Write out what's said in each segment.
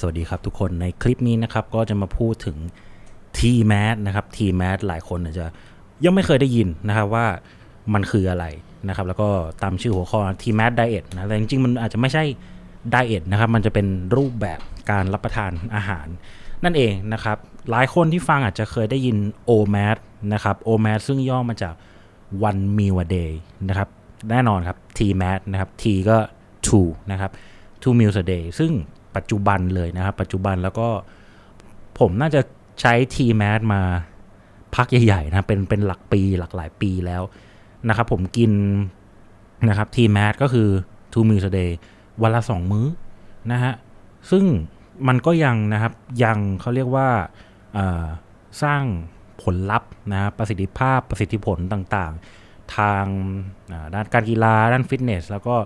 สวัสดีครับทุกคนในคลิปนี้นะครับก็จะมาพูดถึง T-MAT นะครับ T-MAT หลายคนอาจจะยังไม่เคยได้ยินนะครับว่ามันคืออะไรนะครับแล้วก็ตามชื่อหัวข้อ T-MAT Diet นะแต่จริงๆ มันอาจจะไม่ใช่ Diet นะครับมันจะเป็นรูปแบบการรับประทานอาหาร นั่นเองนะครับหลายคนที่ฟังอาจจะเคยได้ยิน OMAD นะครับ OMAD ซึ่งย่อมาจาก one meal a day นะครับแน่นอนครับ T-MAT นะครับ T ก็ two นะครับ two meals a day ซึ่ง ปัจจุบันเลยนะครับ ปัจจุบันแล้วก็ผมน่าจะใช้ T-MAT มาพักใหญ่ๆนะเป็นเป็นหลักปีหลักหลายปีแล้วนะครับ ผมกินนะครับ T-MAT ก็คือ two meals a day วันละสองมื้อนะฮะซึ่งมันก็ยังนะครับยังเขาเรียกว่าสร้างผลลัพธ์นะประสิทธิภาพประสิทธิผลต่างๆ ทางาด้านการกีฬาด้านฟิตเนส แล้วก็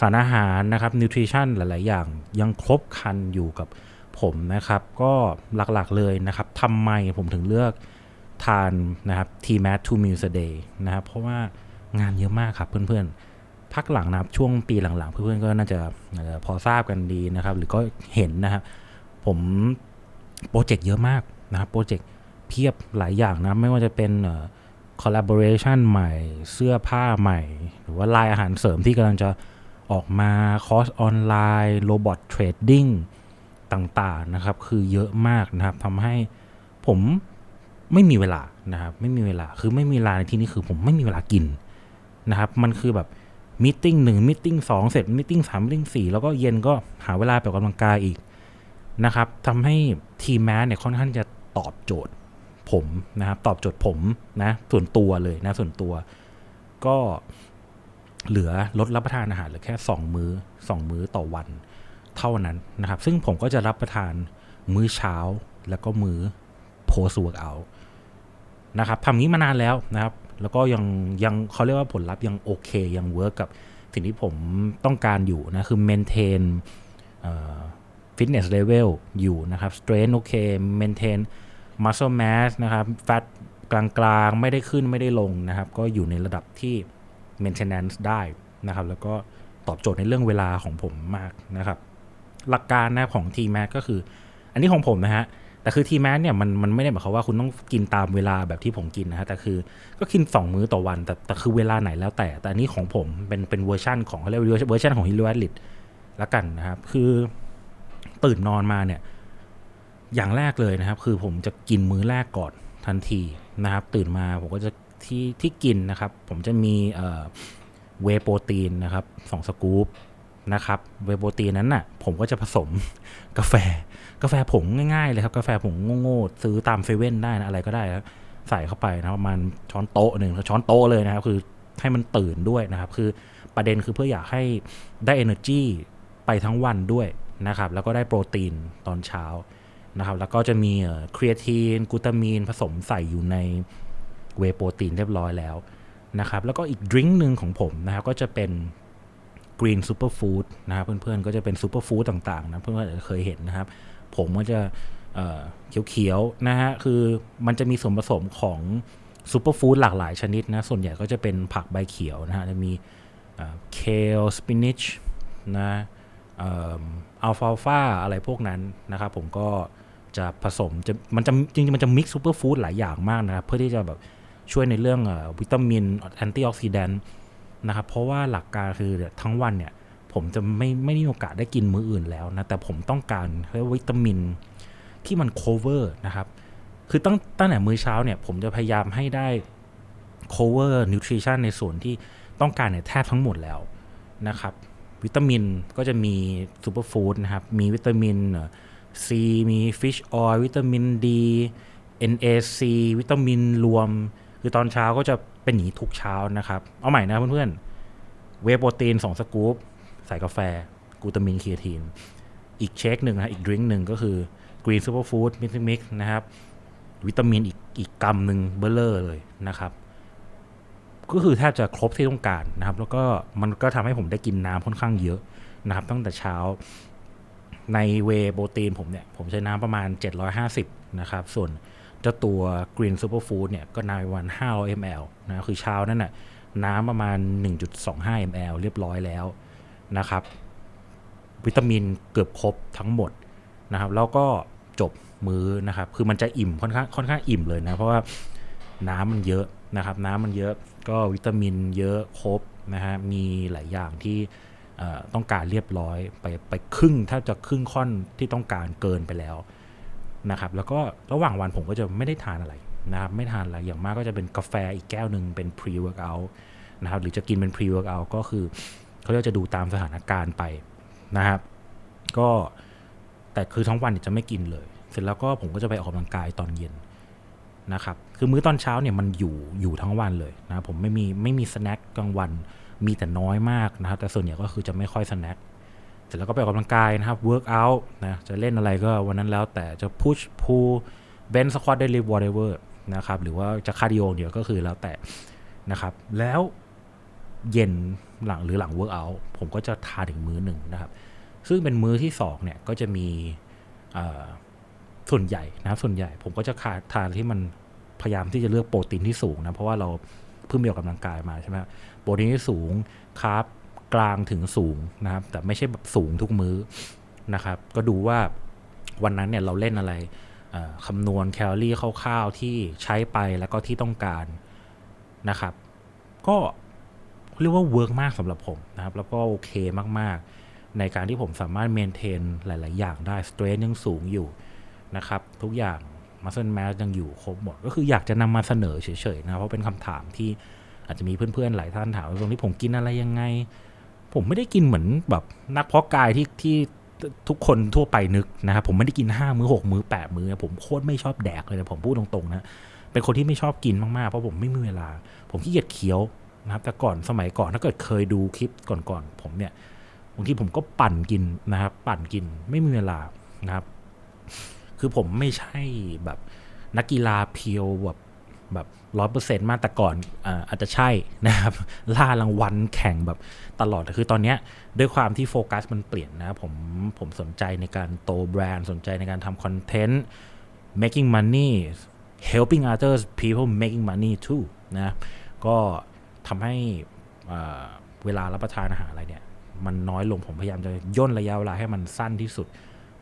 สารอาหารนะครับนิวทริชั่นหลาย ๆ อย่างยังครบครันอยู่กับผมนะครับ ก็หลัก ๆ เลยนะครับทำไมผมถึงเลือกทานนะครับ T-MAT two meals a day นะครับ เพราะว่างานเยอะมากครับเพื่อน ๆ พักหลังนะครับช่วงปีหลัง ๆ เพื่อน ๆ ก็น่าจะพอทราบกันดีนะครับ หรือก็เห็นนะครับผมโปรเจกต์เยอะมากนะครับโปรเจกต์เพียบหลายอย่างนะไม่ว่าจะเป็นเอ่อ collaboration ใหม่เสื้อผ้าใหม่ หรือว่าลายอาหารเสริมที่กำลังจะ ออกมาคอร์สออนไลน์โรบอทเทรดดิ้งต่างๆนะครับ คือเยอะมากนะครับทำให้ผมไม่มีเวลานะครับ ไม่มีเวลาคือไม่มีเวลาในที่นี้คือผมไม่มีเวลากินนะครับ มันคือแบบมิ팅หนึ่งมิ팅สองเสร็จมิ팅สามมิ팅สี่แล้วก็เย็นก็หาเวลาไปออกกำลังกายอีกนะครับทำให้ทีมแมสเนี่ยค่อนข้างจะตอบโจทย์ผมนะครับ ตอบโจทย์ผมนะส่วนตัวเลยนะส่วนตัว ก็ เหลือลดรับประทานอาหารเหลือแค่ 2 มื้อ 2 มื้อต่อวันเท่านั้นนะครับ ซึ่งผมก็จะรับประทานมื้อเช้าแล้วก็มื้อ post workout นะครับทำนี้มานานแล้วนะครับ แล้วก็ยังยังเขาเรียกว่าผลลัพธ์ยังโอเค ยังเวิร์กกับสิ่งที่ผมต้องการอยู่นะ คือ maintain ฟิตเนสเลเวลอยู่นะครับ strength โอเค maintain muscle mass นะครับ fat กลางๆ ไม่ได้ขึ้นไม่ได้ลงนะครับ ก็อยู่ในระดับที่ maintenance ได้นะครับ แล้วก็ตอบโจทย์ในเรื่องเวลาของผมมากนะครับ หลักการนะของ T-MAT ก็คือ อันนี้ของผมนะฮะ แต่คือ T-MAT เนี่ยมันมันไม่ได้หมายความว่าคุณต้องกินตามเวลาแบบที่ผมกินนะฮะ แต่คือก็กิน 2 มื้อต่อวัน แต่แต่คือเวลาไหนแล้วแต่ แต่อันนี้ของผมเป็นเป็นเวอร์ชันของเขาเรียกว่าเวอร์ชันของฮิลวัตลิตละกันนะครับ คือตื่นนอนมาเนี่ยอย่างแรกเลยนะครับ คือผมจะกินมื้อแรกก่อนทันทีนะครับ ตื่นมาผมก็จะ ที่ที่กินนะครับ ผมจะมีเวโปรตีนนะครับสองสกู๊ปนะครับเวโปรตีนนั้นน่ะผมก็จะผสมกาแฟกาแฟผงง่ายๆเลยครับ กาแฟผงโง่ๆซื้อตามเซเว่นได้นะอะไรก็ได้ครับใส่เข้าไปนะประมาณช้อนโต๊ะหนึ่งช้อนโต๊ะเลยนะครับ คือให้มันตื่นด้วยนะครับ คือประเด็นคือเพื่ออยากให้ได้ energy ไปทั้งวันด้วยนะครับ แล้วก็ได้โปรตีนตอนเช้านะครับ แล้วก็จะมีครีเอทีนกูตามีนผสมใส่อยู่ใน เวโปรตีนเรียบร้อยแล้วนะครับ แล้วก็อีกดริงก์หนึ่งของผมนะครับก็จะเป็นกรีนซูเปอร์ฟู้ดนะครับเพื่อนๆก็จะเป็นซูเปอร์ฟู้ดต่างๆนะเพื่อนๆอาจจะเคยเห็นนะครับ ผมก็จะเเขียวๆนะฮะคือมันจะมีส่วนผสมของซูเปอร์ฟู้ดหลากหลายชนิดนะ ส่วนใหญ่ก็จะเป็นผักใบเขียวนะฮะจะมีเคลสปินิชนะอัลฟาฟาอะไรพวกนั้นนะครับ ผมก็จะผสมจะมันจะจริงๆมันจะมิกซ์ซูเปอร์ฟู้ดหลายอย่างมากนะครับ เพื่อที่จะแบบ ช่วยในเรื่องวิตามินแอนตี้ออกซิแดนต์นะครับเพราะว่าหลักการคือทั้งวันเนี่ยผมจะไม่ไม่ได้มีโอกาสได้กินมื้ออื่นแล้วนะแต่ผมต้องการเวิตามินที่มัน cover นะครับคือตั้งตั้งแต่มื้อเช้าเนี่ยผมจะพยายามให้ได้ cover nutrition ในส่วนที่ต้องการเนี่ยแทบทั้งหมดแล้วนะครับวิตามินก็จะมีซูเปอร์ฟู้ดนะครับ มีวิตามินซีมีฟิชออยวิตามินดี NAC วิตามินรวม คือตอนเช้าก็จะเป็นอย่างนี้ทุกเช้านะครับ เอาใหม่นะเพื่อนๆ เวโปรตีน2สกู๊ปใส่กาแฟ กูตามินเคีทีน อีกเชคหนึ่งนะอีกดริงก์หนึ่งก็คือกรีนซูเปอร์ฟู้ดมิกซ์มิกนะครับ วิตามินอีกอีกกำหนึ่งเบลเลอร์เลยนะครับ ก็คือแทบจะครบที่ต้องการนะครับ แล้วก็มันก็ทำให้ผมได้กินน้ำค่อนข้างเยอะนะครับ ตั้งแต่เช้าในเวโปรตีนผมเนี่ย ผมใช้น้ำประมาณ 750 นะครับ ส่วน เจ้าตัว Green Superfood เนี่ยก็น้ำประมาณ500 ml นะคือเช้านั่นน่ะน้ำประมาณ 1.25 ml เรียบร้อยแล้วนะครับ วิตามินเกือบครบทั้งหมดนะครับ แล้วก็จบมื้อนะครับ คือมันจะอิ่มค่อนข้างค่อนข้างอิ่มเลยนะ เพราะว่าน้ำมันเยอะนะครับ น้ำมันเยอะก็วิตามินเยอะครบนะฮะมีหลายอย่างที่ต้องการเรียบร้อยไปไปครึ่งถ้าจะครึ่งค่อนที่ต้องการเกินไปแล้ว นะครับแล้วก็ระหว่างวันผมก็จะไม่ได้ทานอะไรนะครับไม่ทานอะไรอย่างมากก็จะเป็นกาแฟอีกแก้วหนึ่งเป็น pre workout นะครับหรือจะกินเป็น pre workout ก็คือเขาเรียกจะดูตามสถานการณ์ไปนะครับก็แต่คือทั้งวันเนี่ยจะไม่กินเลย เสร็จแล้วก็ผมก็จะไปออกกำลังกายตอนเย็นนะครับคือมื้อตอนเช้าเนี่ยมันอยู่อยู่ทั้งวันเลยนะผมไม่มีไม่มีสแน็คกลางวันมีแต่น้อยมากนะครับแต่ส่วนใหญ่ก็คือจะไม่ค่อยสแน็ค เสร็จแล้วก็ไปออกกำลังกายนะครับเวิร์กอัลนะจะเล่นอะไรก็วันนั้นแล้วแต่จะพุชพูเบนสควอตได้รีวอร์เวอร์นะครับหรือว่าจะคาร์ดิโอเดียวก็คือแล้วแต่นะครับ แล้วเย็นหลังหรือหลังเวิร์กอัลผมก็จะทานถึงมื้อหนึ่งนะครับ ซึ่งเป็นมื้อที่สองเนี่ยก็จะมีส่วนใหญ่นะครับส่วนใหญ่ ผมก็จะาทานที่มันพยายามที่จะเลือกโปรตีนที่สูงนะเพราะว่าเราเพิ่งมีออกกำลังกายมาใช่ไหมโปรตีนที่สูงคาร์บ กลางถึงสูงนะครับ แต่ไม่ใช่แบบสูงทุกมื้อนะครับ ก็ดูว่าวันนั้นเนี่ยเราเล่นอะไรคำนวณแคลอรี่คร่าวๆที่ใช้ไปแล้วก็ที่ต้องการนะครับ ก็เรียกว่าเวิร์กมากสำหรับผมนะครับ แล้วก็โอเคมากๆ ในการที่ผมสามารถเมนเทนหลาย ๆ อย่างได้สเตรนยังสูงอยู่นะครับ ทุกอย่างมัสเซ e แมสยังอยู่ครบหมด ก็คืออยากจะนำมาเสนอเฉย ๆ นะ เพราะเป็นคำถามที่อาจจะมีเพื่อน ๆ หลายท่านถามว่าตรงนี้ผมกินอะไรยังไง ผมไม่ได้กินเหมือนแบบนักเพาะกายที่ที่ทุกคนทั่วไปนึกนะครับผมไม่ได้กินห้ามื้อหกมื้อแปดมื้อ ผมโคตรไม่ชอบแดกเลยนะผมพูดตรงๆนะเป็นคนที่ไม่ชอบกินมากๆเพราะผมไม่มีเวลา ผมขี้เกียจเคี้ยวนะครับ แต่ก่อนสมัยก่อนถ้าเกิดเคยดูคลิปก่อนๆผมเนี่ยบางทีผมก็ปั่นกินนะครับ ปั่นกินไม่มีเวลานะครับ คือผมไม่ใช่แบบนักกีฬาเพียวแบบแบบ ร้อยเปอร์เซ็นต์มากแต่ก่อนอาจจะใช่นะครับล่ารางวัลแข่งแบบตลอดแต่คือตอนนี้ด้วยความที่โฟกัสมันเปลี่ยนนะผมผมสนใจในการโตแบรนด์ สนใจในการทำคอนเทนต์ making money helping others people making money too นะก็ทำให้เวลารับประทานอาหารอะไรเนี่ย มันน้อยลงผมพยายามจะย่นระยะเวลาให้มันสั้นที่สุด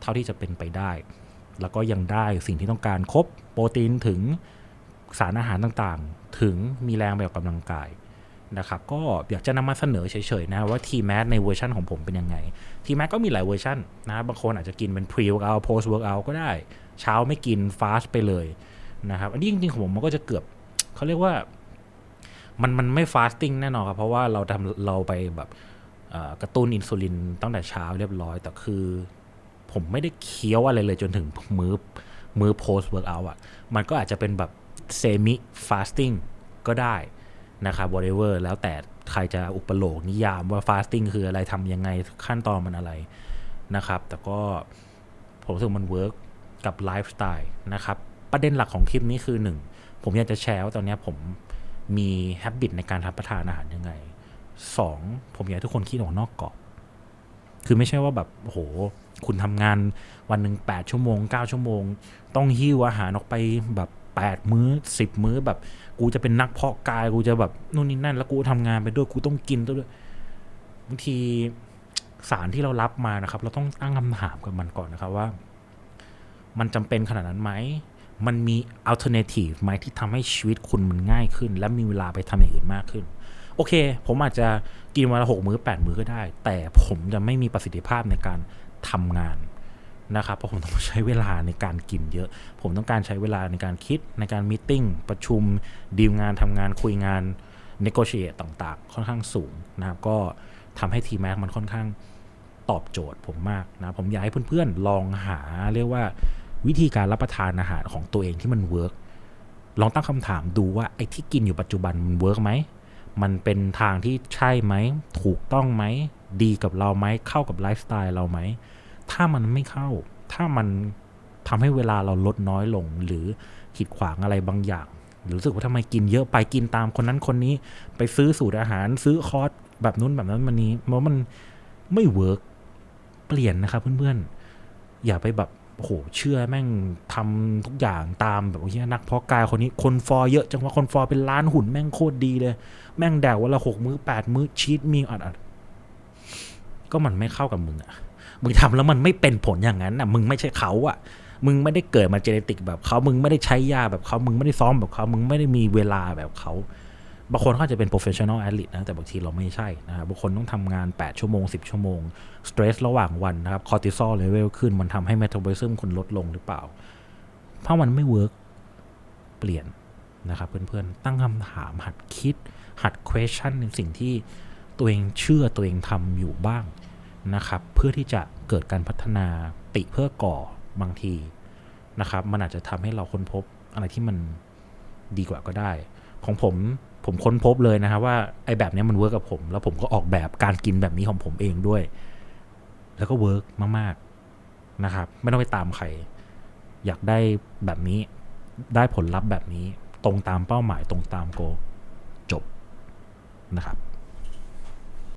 เท่าที่จะเป็นไปได้ แล้วก็ยังได้สิ่งที่ต้องการครบโปรตีนถึง สารอาหารต่างๆ ถึงมีแรงไปออกกำลังกายนะครับก็อยากจะนำมาเสนอเฉยๆนะว่า T MAT ในเวอร์ชันของผมเป็นยังไง T MAT ก็มีหลายเวอร์ชันนะบางคนอาจจะกินเป็น pre workout post workout ก็ได้ เช้าไม่กิน fast ไปเลยนะครับอันนี้จริงๆของผมมันก็จะเกือบเขาเรียกว่ามันมันไม่ fasting แน่นอนครับเพราะว่าเราทำเราไปแบบกระตุ้นอินซูลินตั้งแต่เช้าเรียบร้อย แต่คือผมไม่ได้เคี้ยวอะไรเลยจนถึงมื้อมื้อ post workout อะมันก็อาจจะเป็นแบบ semi fasting ก็ได้นะครับ whatever แล้วแต่ใครจะอุปโลกนิยามว่า fasting คืออะไรทำยังไงขั้นตอนมันอะไรนะครับ แต่ก็ผมรู้สึกมันเวิร์กกับไลฟ์สไตล์นะครับ ประเด็นหลักของคลิปนี้คือหนึ่งผมอยากจะแชร์ว่าตอนนี้ผมมีแฮบบิตในการรับประทานอาหารยังไงสองผมอยากให้ทุกคนคิดออกนอกกรอบ คือไม่ใช่ว่าแบบโหคุณทำงานวันหนึ่งแปดชั่วโมงเก้าชั่วโมง ต้องหิ้วอาหารออกไปแบบ แปดมื้อสิบมื้อแบบ กูจะเป็นนักเพาะกายกูจะแบบนู่นนี่นั่น แล้วกูทำงานไปด้วยกูต้องกินด้วยบางทีสารที่เรารับมานะครับ เราต้องตั้งคำถามกับมันก่อนนะครับว่า มันจำเป็นขนาดนั้นไหมมันมี alternative ไหมที่ทำให้ชีวิตคุณมันง่ายขึ้น และมีเวลาไปทำอย่างอื่นมากขึ้น โอเค ผมอาจจะกินวันละหกมื้อแปดมื้อก็ได้ แต่ผมจะไม่มีประสิทธิภาพในการทำงาน นะครับเพราะผมต้องใช้เวลาในการกินเยอะ ผมต้องการใช้เวลาในการคิดในการมีติ้งประชุมดีลงานทำงานคุยงาน negotiate ต่างๆ ค่อนข้างสูงนะครับก็ทำให้ทีแม็กมันค่อนข้างตอบโจทย์ผมมากนะผมอยากให้เพื่อนๆ ลองหาเรียกว่าวิธีการรับประทานอาหารของตัวเองที่มันเวิร์กลองตั้งคำถามดูว่าไอ้ที่กินอยู่ปัจจุบันมันเวิร์กไหมมันเป็นทางที่ใช่ไหม ถูกต้องไหม ดีกับเราไหม เข้ากับไลฟ์สไตล์เราไหม ถ้ามันไม่เข้า ถ้ามันทำให้เวลาเราลดน้อยลง หรือขีดขวางอะไรบางอย่าง หรือรู้สึกว่าทำไมกินเยอะไปกินตามคนนั้นคนนี้ไปซื้อสูตรอาหารซื้อคอร์สแบบนู้นแบบนั้นมันนี้เพราะมันไม่เวิร์กเปลี่ยนนะครับเพื่อนๆ อย่าไปแบบโอ้โหเชื่อแม่งทำทุกอย่างตามแบบโอ้ยนักเพาะกายคนนี้คนฟอร์เยอะจังว่าคนฟอร์เป็นล้านหุ่นแม่งโคตรดีเลย แม่งแดกวันละหกมื้อแปดมื้อชีตมีอัดอัดก็มันไม่เข้ากับมึงอะ มึงทำแล้วมันไม่เป็นผลอย่างนั้นอะ มึงไม่ใช่เขาอะ มึงไม่ได้เกิดมาเจเนติกแบบเขามึงไม่ได้ใช้ยาแบบเขามึงไม่ได้ซ้อมแบบเขามึงไม่ได้มีเวลาแบบเขาบางคนเขาอาจจะเป็น professional athlete นะ แต่บางทีเราไม่ใช่นะครับบางคนต้องทำงาน 8 ชั่วโมง 10 ชั่วโมงสเตรสระหว่างวันนะครับคอร์ติซอลเลเวลขึ้น มันทำให้ metabolism คุณลดลงหรือเปล่า ถ้ามันไม่เวิร์กเปลี่ยนนะครับ เพื่อนๆ ตั้งคำถามหัดคิด หัด question ในสิ่งที่ตัวเองเชื่อตัวเองทำอยู่บ้างนะครับ เพื่อที่จะ เกิดการพัฒนาติเพื่อก่อบางทีนะครับ มันอาจจะทำให้เราค้นพบอะไรที่มันดีกว่าก็ได้ ของผมผมค้นพบเลยนะครับว่าไอ้แบบนี้มันเวิร์กกับผม แล้วผมก็ออกแบบการกินแบบนี้ของผมเองด้วย แล้วก็เวิร์กมากๆนะครับ ไม่ต้องไปตามใคร อยากได้แบบนี้ได้ผลลัพธ์แบบนี้ ตรงตามเป้าหมายตรงตามโกจบนะครับ